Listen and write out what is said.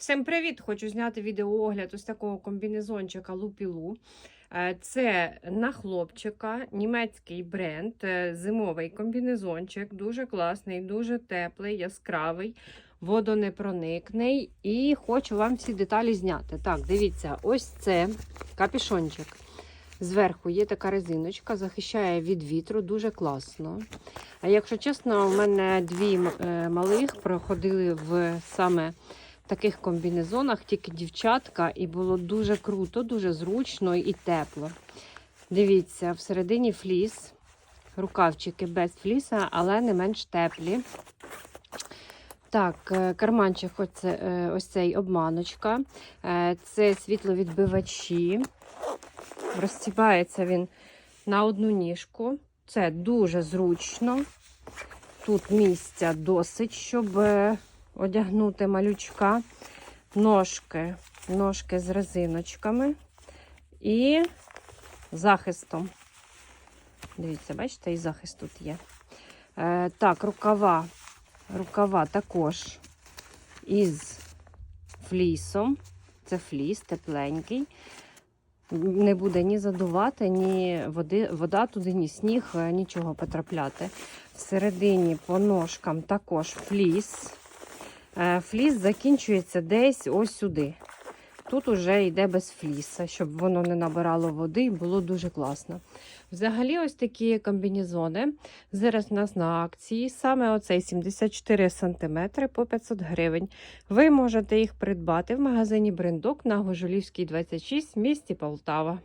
Всім привіт! Хочу зняти відеоогляд ось такого комбінезончика Лупілу. Е, Це на хлопчика німецький бренд, е, зимовий комбінезончик, дуже класний, дуже теплий, яскравий, водонепроникний. І хочу вам всі деталі зняти. Так, дивіться, ось це капішончик. Зверху є така резиночка, захищає від вітру, дуже класно. А якщо чесно, у мене дві е, малих проходили в саме таких комбінезонах, тільки дівчатка, і було дуже круто, дуже зручно і тепло. Дивіться, всередині фліс, рукавчики без фліса, але не менш теплі. Так, е, карманчик оце, е, ось цей обманочка. Е, Це світловідбивачі. Розсібається він на одну ніжку. Це дуже зручно. Тут місця досить, щоб одягнути малючка. Ножки, ножки з резиночками і захистом. Дивіться, бачите, і захист тут є. Е, так, рукава. Рукава також із флісом. Це фліс тепленький. Не буде ні задувати, ні води, вода туди, ні сніг, е, нічого потрапляти. Всередині по ножкам також фліс. Е, Фліс закінчується десь ось сюди. Тут уже йде без фліса, щоб воно не набирало води і було дуже класно. Взагалі, ось такі комбінезони. Зараз у нас на акції. Саме оцей 74 см по 500 гривень. Ви можете їх придбати в магазині Брендок на Гожулівській 26 в місті Полтава.